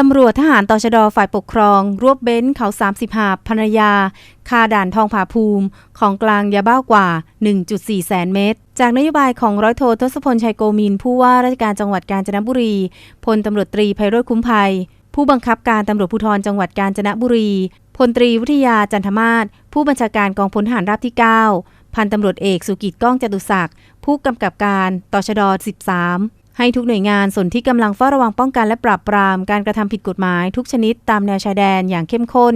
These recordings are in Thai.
ตำรวจทหารตชดฝ่ายปกครอง รวบเบ้นเขา30หาภรรยา คาด่านทองผาภูมิ ของกลางยาบ้ากว่า 1.4 แสนเม็ดจากนโยบายของร้อยโททศพลชัยโกมิน ผู้ว่าราชการจังหวัดกาญจนบุรี พลตำรวจตรีไพโรจนคุ้มภัย ผู้บังคับการตำรวจภูธรจังหวัดกาญจนบุรี พลตรีวิทยาจันทมาศผู้บัญชาการกองพลทหารราบที่ 9 พันตำรวจเอกสุกิจก้องจตุศักดิ์ผู้กำกับการตชด 13 ให้ทุกหน่วยงานส่วนที่กำลังเฝ้าระวังป้องกันและปราบปราม การกระทำผิดกฎหมายทุกชนิดตามแนวชายแดนอย่างเข้มข้น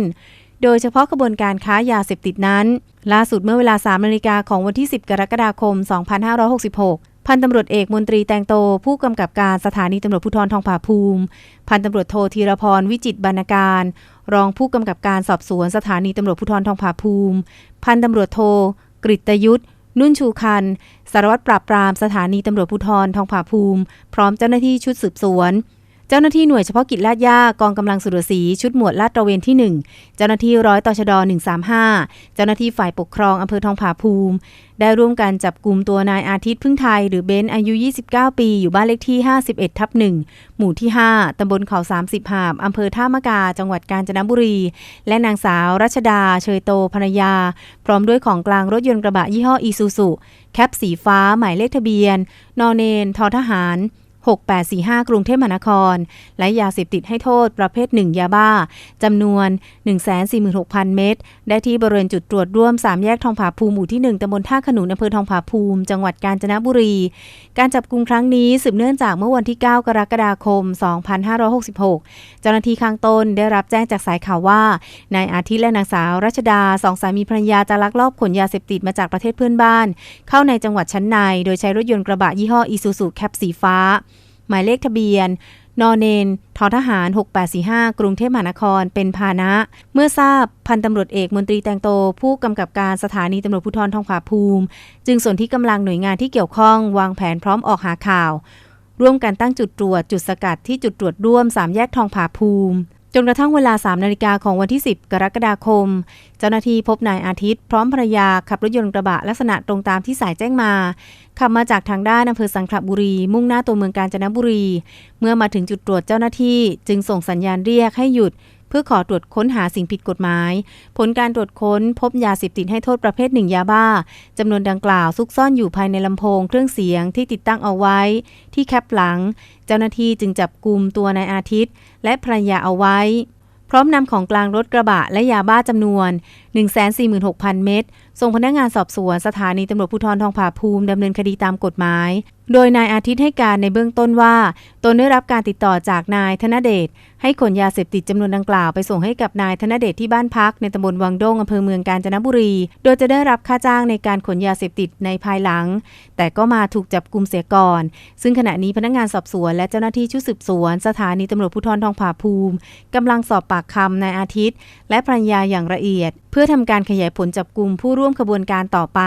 โดยเฉพาะขบวนการค้ายาเสพติดนั้น ล่าสุดเมื่อเวลา3นาฬิกาของวันที่ 10 กรกฎาคม 2566 พันตำรวจเอกมนตรีแตงโต ผู้กำกับการสถานีตำรวจภูธรทองผาภูมิ พันตำรวจโทธีรพรวิจิตรบรรณการ รองผู้กำกับการสอบสวนสถานีตำรวจภูธรทองผาภูมิ พันตำรวจโทกฤตยุทธ นุ่นชูคัน สารวัตรปราบปรามสถานีตำรวจภูธรทองผาภูมิ พร้อมเจ้าหน้าที่ชุดสืบสวน เจ้าหน้าที่หน่วยเฉพาะกิจลาดย่ากองกำลังสุรศรีชุดหมวดลาดตระเวนที่ 1 เจ้าหน้าที่ร้อยตชด 135 เจ้าหน้าที่ฝ่ายปกครองอำเภอทองผาภูมิ ได้ร่วมกันจับกลุ่มตัวนายอาทิตย์พึ่งไทย หรือเบนซ์อายุ 29 ปี อยู่บ้านเลขที่ 51ทับ1หมู่ที่ 5 ตำบลเขา 30 หาบอำเภอท่ามะกา จังหวัดกาญจนบุรี และนางสาวรัชดา เชยโตภรรยา พร้อมด้วยของกลางรถยนต์กระบะยี่ห้ออีซูซุแคปสีฟ้าหมายเลขทะเบียน นอเนนทอทหาร 6845 กรุงเทพมหานคร และยาเสพติดให้โทษประเภท 1 ยาบ้าจำนวน 146,000 เม็ดได้ที่บริเวณจุดตรวจร่วม 3 แยกทองผาภูมิหมู่ที่ 1ตำบลท่าขนุนอำเภอทองผาภูมิ จังหวัดกาญจนบุรี การจับกุมครั้งนี้สืบเนื่องจากเมื่อวันที่ 9 กรกฎาคม 2566 เจ้าหน้าที่ข้างต้นได้รับแจ้งจากสายข่าวว่านายอาทิตย์และนางสาวรัชดาสองสามีภรรยาจะลักลอบขนยาเสพติดมาจากประเทศเพื่อนบ้าน เข้าในจังหวัดชั้นใน โดยใช้รถยนต์กระบะยี่ห้ออีซูซูแคปสีฟ้า หมายเลขทะเบียนนอเนนทอทหาร 6845 กรุงเทพมหานคร เป็นพานะ เมื่อทราบพันตำรวจเอกมนตรีแตงโต ผู้กำกับการสถานีตำรวจภูธรทองผาภูมิ จึงส่วนที่กำลังหน่วยงานที่เกี่ยวข้อง วางแผนพร้อมออกหาข่าว ร่วมกันตั้งจุดตรวจจุดสกัดที่จุดตรวจร่วม 3 แยกทองผาภูมิ จนกระทั่งเวลา 3 นาฬิกาของวันที่ 10 กรกฎาคม เจ้าหน้าที่พบนายอาทิตย์ พร้อมภรรยาขับรถยนต์กระบะลักษณะตรงตามที่สายแจ้งมา ขับมาจากทางด้านอำเภอสังขละบุรี มุ่งหน้าตัวเมืองกาญจนบุรี เมื่อมาถึงจุดตรวจเจ้าหน้าที่จึงส่งสัญญาณเรียกให้หยุด เพื่อขอตรวจค้นหาสิ่งผิดกฎหมาย ผลการตรวจค้นพบยาเสพติดให้โทษประเภทหนึ่งยาบ้าจำนวนดังกล่าวซุกซ่อนอยู่ภายในลำโพงเครื่องเสียงที่ติดตั้งเอาไว้ ที่แคปหลัง เจ้าหน้าที่จึงจับกลุ่มตัวนายอาทิตย์ และภรรยาเอาไว้ พร้อมนำของกลางรถกระบะและยาบ้าจำนวน 146,000 เม็ดส่งพนักงานสอบสวนสถานีตำรวจภูธรทองผาภูมิดำเนินคดีตามกฎหมาย โดยนายอาทิตย์ให้การในเบื้องต้นว่า ตนได้รับการติดต่อจากนายธนเดชให้ขนยาเสพติดจำนวนดังกล่าวไปส่งให้กับนายธนเดชที่บ้านพักในตำบลวังด้งอำเภอเมืองกาญจนบุรี โดยจะได้รับค่าจ้างในการขนยาเสพติดในภายหลัง แต่ก็มาถูกจับกลุมเสียก่อน ซึ่งขณะนี้พนักงานสอบสวนและเจ้าหน้าที่ชุดสืบสวน สถานีตำรวจภูธรทองผาภูมิกำลังสอบปากคำนายอาทิตย์ และภรรยาอย่างละเอียด เพื่อทำการขยายผลจับกลุ่มผู้ร่วมขบวนการต่อไป